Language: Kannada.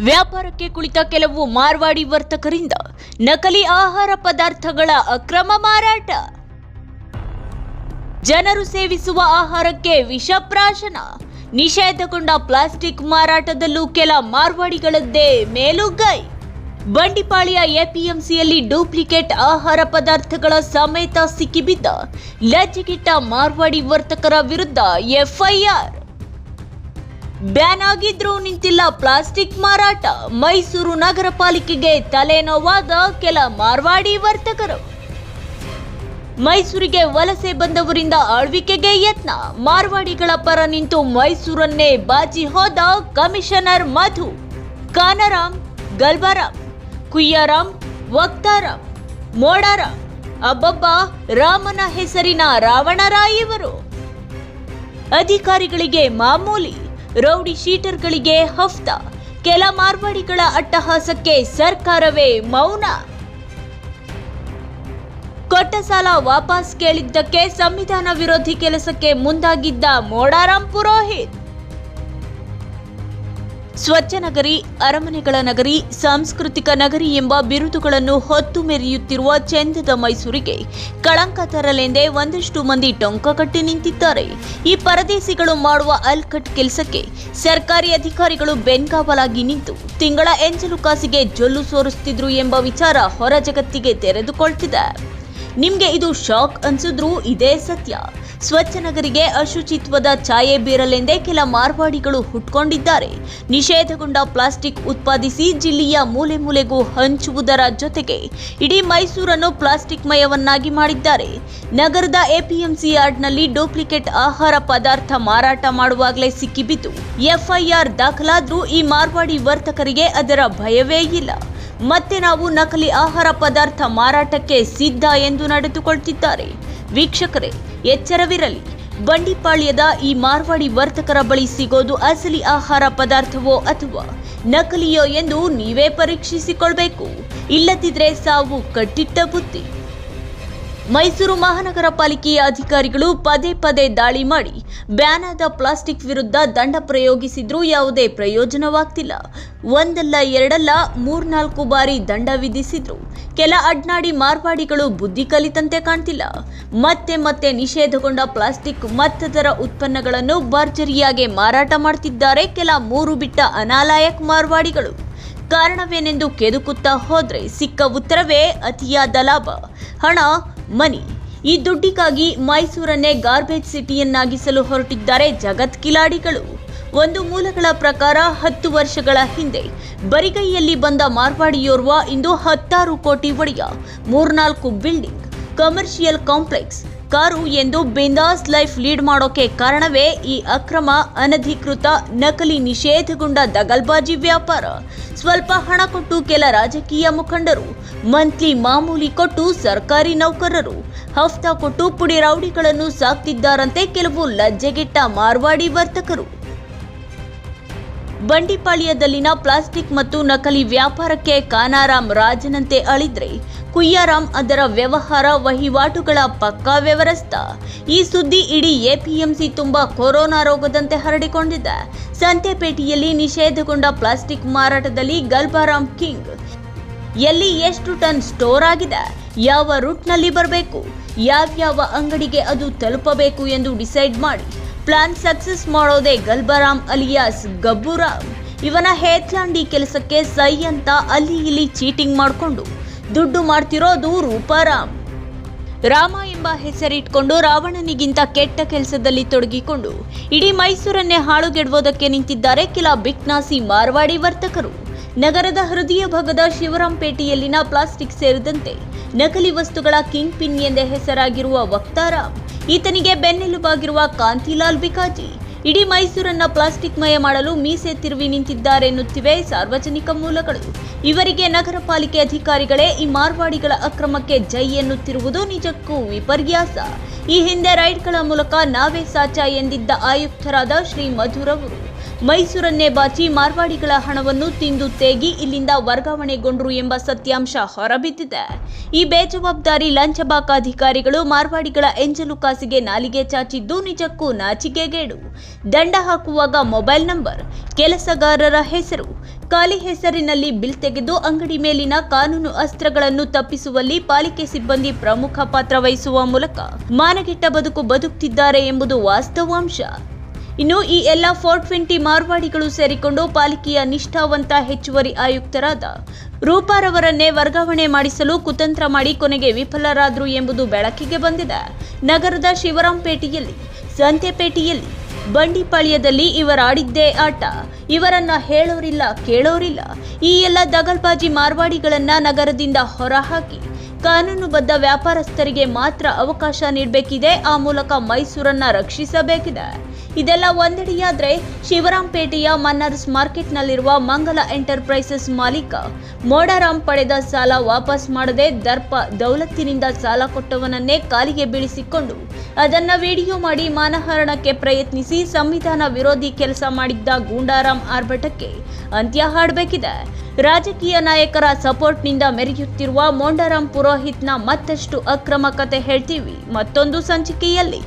ವ್ಯಾಪಾರಕ್ಕೆ ಕುಳಿತ ಕೆಲವು ಮಾರ್ವಾಡಿ ವರ್ತಕರಿಂದ ನಕಲಿ ಆಹಾರ ಪದಾರ್ಥಗಳ ಅಕ್ರಮ ಮಾರಾಟ. ಜನರು ಸೇವಿಸುವ ಆಹಾರಕ್ಕೆ ವಿಷಪ್ರಾಶನ. ನಿಷೇಧಗೊಂಡ ಪ್ಲಾಸ್ಟಿಕ್ ಮಾರಾಟದಲ್ಲೂ ಕೆಲ ಮಾರ್ವಾಡಿಗಳದ್ದೇ ಮೇಲುಗೈ. ಬಂಡಿಪಾಳ್ಯ ಎಪಿಎಂಸಿಯಲ್ಲಿ ಡೂಪ್ಲಿಕೇಟ್ ಆಹಾರ ಪದಾರ್ಥಗಳ ಸಮೇತ ಸಿಕ್ಕಿಬಿದ್ದ ಲಜ್ಜೆಗಿಟ್ಟ ಮಾರ್ವಾಡಿ ವರ್ತಕರ ವಿರುದ್ಧ ಎಫ್ಐಆರ್. ಬ್ಯಾನ್ ಆಗಿದ್ರೂ ನಿಂತಿಲ್ಲ ಪ್ಲಾಸ್ಟಿಕ್ ಮಾರಾಟ. ಮೈಸೂರು ನಗರ ಪಾಲಿಕೆಗೆ ತಲೆನೋವಾದ ಕೆಲ ಮಾರ್ವಾಡಿ ವರ್ತಕರು. ಮೈಸೂರಿಗೆ ವಲಸೆ ಬಂದವರಿಂದ ಆಳ್ವಿಕೆಗೆ ಯತ್ನ. ಮಾರ್ವಾಡಿಗಳ ಪರ ನಿಂತು ಮೈಸೂರನ್ನೇ ಬಾಜಿ ಹೋದ ಕಮಿಷನರ್ ಮಧು. ಕಾನರಾಮ್, ಗಲ್ಬಾರಾಮ್, ಕುಯ್ಯಾರಾಮ್, ವಕ್ತಾರಾಮ್, ಮೋಡಾರಾಮ್, ಅಬ್ಬಬ್ಬ, ರಾಮನ ಹೆಸರಿನ ರಾವಣರಾಯಿವರು ಅಧಿಕಾರಿಗಳಿಗೆ ಮಾಮೂಲಿ ರೌಡಿ ಶೀಟರ್ಗಳಿಗೆ ಹಫ್ತ. ಕೆಲ ಮಾರ್ವಾಡಿಗಳ ಅಟ್ಟಹಾಸಕ್ಕೆ ಸರ್ಕಾರವೇ ಮೌನ. ಕೊಟ್ಟ ಸಾಲ ವಾಪಸ್ ಕೇಳಿದ್ದಕ್ಕೆ ಸಂವಿಧಾನ ವಿರೋಧಿ ಕೆಲಸಕ್ಕೆ ಮುಂದಾಗಿದ್ದ ಮೋಡಾರಾಮ್ ಪುರೋಹಿತ್. ಸ್ವಚ್ಛ ನಗರಿ, ಅರಮನೆಗಳ ನಗರಿ, ಸಾಂಸ್ಕೃತಿಕ ನಗರಿ ಎಂಬ ಬಿರುದುಗಳನ್ನು ಹೊತ್ತು ಮೆರೆಯುತ್ತಿರುವ ಚೆಂದದ ಮೈಸೂರಿಗೆ ಕಳಂಕ ತರಲೆಂದೇ ಒಂದಷ್ಟು ಮಂದಿ ಟೊಂಕ ಕಟ್ಟಿ ನಿಂತಿದ್ದಾರೆ. ಈ ಪರದೇಶಿಗಳು ಮಾಡುವ ಅಲ್ಕಟ್ ಕೆಲಸಕ್ಕೆ ಸರ್ಕಾರಿ ಅಧಿಕಾರಿಗಳು ಬೆನ್ಗಾವಲಾಗಿ ನಿಂತು ತಿಂಗಳ ಎಂಜಲು ಕಾಸಿಗೆ ಜೊಲ್ಲು ಸೋರಿಸುತ್ತಿದ್ರು ಎಂಬ ವಿಚಾರ ಹೊರ ಜಗತ್ತಿಗೆ ತೆರೆದುಕೊಳ್ತಿದೆ. ನಿಮ್ಗೆ ಇದು ಶಾಕ್ ಅನ್ಸಿದ್ರೂ ಇದೇ ಸತ್ಯ. ಸ್ವಚ್ಛ ನಗರಿಗೆ ಅಶುಚಿತ್ವದ ಛಾಯೆ ಬೀರಲೆಂದೇ ಕೆಲ ಮಾರ್ವಾಡಿಗಳು ಹುಟ್ಕೊಂಡಿದ್ದಾರೆ. ನಿಷೇಧಗೊಂಡ ಪ್ಲಾಸ್ಟಿಕ್ ಉತ್ಪಾದಿಸಿ ಜಿಲ್ಲೆಯ ಮೂಲೆ ಮೂಲೆಗೂ ಹಂಚುವುದರ ಜೊತೆಗೆ ಇಡೀ ಮೈಸೂರನ್ನು ಪ್ಲಾಸ್ಟಿಕ್ ಮಯವನ್ನಾಗಿ ಮಾಡಿದ್ದಾರೆ. ನಗರದ ಎಪಿಎಂಸಿ ಯಾರ್ಡ್ನಲ್ಲಿ ಡೂಪ್ಲಿಕೇಟ್ ಆಹಾರ ಪದಾರ್ಥ ಮಾರಾಟ ಮಾಡುವಾಗಲೇ ಸಿಕ್ಕಿಬಿದ್ದು, ಎಫ್ಐಆರ್ ದಾಖಲಾದ್ರೂ ಈ ಮಾರ್ವಾಡಿ ವರ್ತಕರಿಗೆ ಅದರ ಭಯವೇ ಇಲ್ಲ. ಮತ್ತೆ ನಾವು ನಕಲಿ ಆಹಾರ ಪದಾರ್ಥ ಮಾರಾಟಕ್ಕೆ ಸಿದ್ಧ ಎಂದು ನಡೆದುಕೊಳ್ತಿದ್ದಾರೆ. ವೀಕ್ಷಕರೇ, ಎಚ್ಚರವಿರಲಿ. ಬಂಡಿಪಾಳ್ಯದ ಈ ಮಾರ್ವಾಡಿ ವರ್ತಕರ ಬಳಿ ಸಿಗೋದು ಅಸಲಿ ಆಹಾರ ಪದಾರ್ಥವೋ ಅಥವಾ ನಕಲಿಯೋ ಎಂದು ನೀವೇ ಪರೀಕ್ಷಿಸಿಕೊಳ್ಬೇಕು. ಇಲ್ಲದಿದ್ರೆ ಸಾವು ಕಟ್ಟಿಟ್ಟ ಬುತ್ತಿ. ಮೈಸೂರು ಮಹಾನಗರ ಪಾಲಿಕೆಯ ಅಧಿಕಾರಿಗಳು ಪದೇ ಪದೇ ದಾಳಿ ಮಾಡಿ ಬ್ಯಾನಾದ ಪ್ಲಾಸ್ಟಿಕ್ ವಿರುದ್ಧ ದಂಡ ಪ್ರಯೋಗಿಸಿದ್ರೂ ಯಾವುದೇ ಪ್ರಯೋಜನವಾಗ್ತಿಲ್ಲ. ಒಂದಲ್ಲ, ಎರಡಲ್ಲ, ಮೂರ್ನಾಲ್ಕು ಬಾರಿ ದಂಡ ವಿಧಿಸಿದ್ರು. ಕೆಲ ಅಡ್ನಾಡಿ ಮಾರ್ವಾಡಿಗಳು ಬುದ್ಧಿ ಕಲಿತಂತೆ ಕಾಣ್ತಿಲ್ಲ. ಮತ್ತೆ ಮತ್ತೆ ನಿಷೇಧಗೊಂಡ ಪ್ಲಾಸ್ಟಿಕ್ ಮತ್ತದರ ಉತ್ಪನ್ನಗಳನ್ನು ಭರ್ಜರಿಯಾಗಿ ಮಾರಾಟ ಮಾಡ್ತಿದ್ದಾರೆ ಕೆಲ ಮೂರು ಬಿಟ್ಟ ಅನಾಲಾಯಕ್ ಮಾರ್ವಾಡಿಗಳು. ಕಾರಣವೇನೆಂದು ಕೆದುಕುತ್ತಾ ಹೋದ್ರೆ ಸಿಕ್ಕ ಉತ್ತರವೇ ಅತಿಯಾದ ಲಾಭ. ಹಣ ಮನಿ. ಈ ದುಡ್ಡಿಗಾಗಿ ಮೈಸೂರನ್ನೇ ಗಾರ್ಬೇಜ್ ಸಿಟಿಯನ್ನಾಗಿಸಲು ಹೊರಟಿದ್ದಾರೆ ಜಗತ್ ಕಿಲಾಡಿಗಳು. ಒಂದು ಮೂಲಗಳ ಪ್ರಕಾರ ಹತ್ತು ವರ್ಷಗಳ ಹಿಂದೆ ಬರಿಗೈಯಲ್ಲಿ ಬಂದ ಮಾರ್ವಾಡಿಯೋರ್ವ ಇಂದು ಹತ್ತಾರು ಕೋಟಿ ಒಡೆಯ ಮೂರ್ನಾಲ್ಕು ಬಿಲ್ಡಿಂಗ್, ಕಮರ್ಷಿಯಲ್ ಕಾಂಪ್ಲೆಕ್ಸ್ ಕಾರು ಎಂದು ಬಿಂದಾಸ್ ಲೈಫ್ ಲೀಡ್ ಮಾಡೋಕೆ ಕಾರಣವೇ ಈ ಅಕ್ರಮ, ಅನಧಿಕೃತ ನಕಲಿ ನಿಷೇಧಗೊಂಡ ದಗಲ್ಬಾಜಿ ವ್ಯಾಪಾರ. ಸ್ವಲ್ಪ ಹಣ ಕೊಟ್ಟು ಕೆಲ ರಾಜಕೀಯ ಮುಖಂಡರು, ಮಂತ್ಲಿ ಮಾಮೂಲಿ ಕೊಟ್ಟು ಸರ್ಕಾರಿ ನೌಕರರು, ಹಫ್ತಾ ಕೊಟ್ಟು ಪುಡಿ ರೌಡಿಗಳನ್ನು ಸಾಕ್ತಿದ್ದಾರಂತೆ ಕೆಲವು ಲಜ್ಜೆಗೆಟ್ಟ ಮಾರ್ವಾಡಿ ವರ್ತಕರು. ಬಂಡಿಪಾಳ್ಯದಲ್ಲಿನ ಪ್ಲಾಸ್ಟಿಕ್ ಮತ್ತು ನಕಲಿ ವ್ಯಾಪಾರಕ್ಕೆ ಕಾನಾರಾಮ್ ರಾಜನಂತೆ ಅಳಿದ್ರೆ ಕುಯ್ಯಾರಾಮ್ ಅದರ ವ್ಯವಹಾರ, ವಹಿವಾಟುಗಳ ಪಕ್ಕಾ ವ್ಯವರಸ್ಥ ಈ ಸುದ್ದಿ ಇಡೀ ಎಪಿಎಂಸಿ ತುಂಬಾ ಕೊರೋನಾ ರೋಗದಂತೆ ಹರಡಿಕೊಂಡಿದೆ. ಸಂತೆಪೇಟೆಯಲ್ಲಿ ನಿಷೇಧಗೊಂಡ ಪ್ಲಾಸ್ಟಿಕ್ ಮಾರಾಟದಲ್ಲಿ ಗಲ್ಬಾರಾಮ್ ಕಿಂಗ್. ಎಲ್ಲಿ ಎಷ್ಟು ಟನ್ ಸ್ಟೋರ್ ಆಗಿದೆ? ಯಾವ ರೂಟ್ನಲ್ಲಿ ಬರಬೇಕು? ಯಾವ್ಯಾವ ಅಂಗಡಿಗೆ ಅದು ತಲುಪಬೇಕು ಎಂದು ಡಿಸೈಡ್ ಮಾಡಿ. ಪ್ಲಾನ್ ಸಕ್ಸಸ್ ಮಾಡೋದೇ ಗಲ್ಬರಾಮ್ ಅಲಿಯಾಸ್ ಗಬ್ಬುರಾಮ್. ಇವನ ಹೇತ್ಲಾಂಡಿ ಕೆಲಸಕ್ಕೆ ಸೈ ಅಂತ ಅಲ್ಲಿ ಇಲ್ಲಿ ಚೀಟಿಂಗ್ ಮಾಡಿಕೊಂಡು. ದುಡ್ಡು ಮಾಡ್ತಿರೋದು ರೂಪಾರಾಮ್ ರಾಮ ಎಂಬ ಹೆಸರಿಟ್ಕೊಂಡು ರಾವಣನಿಗಿಂತ ಕೆಟ್ಟ ಕೆಲಸದಲ್ಲಿ ತೊಡಗಿಕೊಂಡು ಇಡೀ ಮೈಸೂರನ್ನೇ ಹಾಳುಗೆಡುವುದಕ್ಕೆ ನಿಂತಿದ್ದಾರೆ ಕೆಲ ಬಿಟ್ನಾಸಿ ಮಾರ್ವಾಡಿ ವರ್ತಕರು. ನಗರದ ಹೃದಯ ಭಾಗದ ಶಿವರಾಂಪೇಟೆಯಲ್ಲಿನ ಪ್ಲಾಸ್ಟಿಕ್ ಸೇರಿದಂತೆ ನಕಲಿ ವಸ್ತುಗಳ ಕಿಂಗ್ ಪಿನ್ ಎಂದೇ ಹೆಸರಾಗಿರುವ ವಕ್ತಾರಾಮ್ ಈತನಿಗೆ ಬೆನ್ನೆಲುಬಾಗಿರುವ ಕಾಂತಿಲಾಲ್ ಬಿಕಾಜಿ ಇಡೀ ಮೈಸೂರನ್ನ ಪ್ಲಾಸ್ಟಿಕ್ ಮಯ ಮಾಡಲು ಮೀಸೆ ತಿರುವಿ ನಿಂತಿದ್ದಾರೆನ್ನುತ್ತಿವೆ ಸಾರ್ವಜನಿಕ ಮೂಲಗಳು. ಇವರಿಗೆ ನಗರ ಪಾಲಿಕೆ ಅಧಿಕಾರಿಗಳೇ ಈ ಮಾರ್ವಾಡಿಗಳ ಅಕ್ರಮಕ್ಕೆ ಜೈ ಎನ್ನುತ್ತಿರುವುದು ನಿಜಕ್ಕೂ ವಿಪರ್ಯಾಸ. ಈ ಹಿಂದೆ ರೈಡ್ಗಳ ಮೂಲಕ ನಾವೇ ಸಾಚ ಎಂದಿದ್ದ ಆಯುಕ್ತರಾದ ಶ್ರೀ ಮಧುರವರು. ಮೈಸೂರನ್ನೇ ಬಾಚಿ ಮಾರ್ವಾಡಿಗಳ ಹಣವನ್ನು ತಿಂದು ತೇಗಿ ಇಲ್ಲಿಂದ ವರ್ಗಾವಣೆಗೊಂಡರು ಎಂಬ ಸತ್ಯಾಂಶ ಹೊರಬಿದ್ದಿದೆ. ಈ ಬೇಜವಾಬ್ದಾರಿ ಲಂಚಬಾಕ ಅಧಿಕಾರಿಗಳು ಮಾರ್ವಾಡಿಗಳ ಎಂಜಲು ಕಾಸಿಗೆ ನಾಲಿಗೆ ಚಾಚಿದ್ದು ನಿಜಕ್ಕೂ ನಾಚಿಕೆಗೇಡು. ದಂಡ ಹಾಕುವಾಗ ಮೊಬೈಲ್ ನಂಬರ್, ಕೆಲಸಗಾರರ ಹೆಸರು, ಖಾಲಿ ಹೆಸರಿನಲ್ಲಿ ಬಿಲ್ ತೆಗೆದು ಅಂಗಡಿ ಮೇಲಿನ ಕಾನೂನು ಅಸ್ತ್ರಗಳನ್ನು ತಪ್ಪಿಸುವಲ್ಲಿ ಪಾಲಿಕೆ ಸಿಬ್ಬಂದಿ ಪ್ರಮುಖ ಪಾತ್ರ ವಹಿಸುವ ಮೂಲಕ ಮಾನಗೆಟ್ಟ ಬದುಕು ಬದುಕುತ್ತಿದ್ದಾರೆ ಎಂಬುದು ವಾಸ್ತವಾಂಶ. ಇನ್ನು ಈ ಎಲ್ಲ ಫೋರ್ ಟ್ವೆಂಟಿ ಮಾರ್ವಾಡಿಗಳು ಸೇರಿಕೊಂಡು ಪಾಲಿಕೆಯ ನಿಷ್ಠಾವಂತ ಹೆಚ್ಚುವರಿ ಆಯುಕ್ತರಾದ ರೂಪಾರವರನ್ನೇ ವರ್ಗಾವಣೆ ಮಾಡಿಸಲು ಕುತಂತ್ರ ಮಾಡಿ ಕೊನೆಗೆ ವಿಫಲರಾದರು ಎಂಬುದು ಬೆಳಕಿಗೆ ಬಂದಿದೆ. ನಗರದ ಶಿವರಾಂಪೇಟೆಯಲ್ಲಿ, ಸಂತೆಪೇಟೆಯಲ್ಲಿ, ಬಂಡಿಪಾಳ್ಯದಲ್ಲಿ ಇವರಾಡಿದ್ದೇ ಆಟ. ಇವರನ್ನ ಹೇಳೋರಿಲ್ಲ, ಕೇಳೋರಿಲ್ಲ. ಈ ಎಲ್ಲ ದಗಲ್ಬಾಜಿ ಮಾರ್ವಾಡಿಗಳನ್ನ ನಗರದಿಂದ ಹೊರಹಾಕಿ ಕಾನೂನುಬದ್ಧ ವ್ಯಾಪಾರಸ್ಥರಿಗೆ ಮಾತ್ರ ಅವಕಾಶ ನೀಡಬೇಕಿದೆ. ಆ ಮೂಲಕ ಮೈಸೂರನ್ನ ರಕ್ಷಿಸಬೇಕಿದೆ. ಇದೆಲ್ಲ ಒಂದೆಡೆಯಾದ್ರೆ ಶಿವರಾಂಪೇಟೆಯ ಮನ್ನರ್ಸ್ ಮಾರ್ಕೆಟ್ನಲ್ಲಿರುವ ಮಂಗಲ ಎಂಟರ್ಪ್ರೈಸಸ್ ಮಾಲೀಕ ಮೋಡಾರಾಮ್ ಪಡೆದ ಸಾಲ ವಾಪಸ್ ಮಾಡದೆ ದರ್ಪ ದೌಲತ್ತಿನಿಂದ ಸಾಲ ಕೊಟ್ಟವನನ್ನೇ ಕಾಲಿಗೆ ಬೀಳಿಸಿಕೊಂಡು ಅದನ್ನ ವಿಡಿಯೋ ಮಾಡಿ ಮಾನಹರಣಕ್ಕೆ ಪ್ರಯತ್ನಿಸಿ ಸಂವಿಧಾನ ವಿರೋಧಿ ಕೆಲಸ ಮಾಡಿದ್ದ ಗೂಂಡಾರಾಮ್ ಆರ್ಭಟಕ್ಕೆ ಅಂತ್ಯ ಹಾಡಬೇಕಿದೆ. ರಾಜಕೀಯ ನಾಯಕರ ಸಪೋರ್ಟ್ನಿಂದ ಮೆರೆಯುತ್ತಿರುವ ಮೋಂಡಾರಾಮ್ ಪುರೋಹಿತ್ನ ಮತ್ತಷ್ಟು ಅಕ್ರಮ ಕತೆ ಹೇಳ್ತೀವಿ ಮತ್ತೊಂದು ಸಂಚಿಕೆಯಲ್ಲಿ.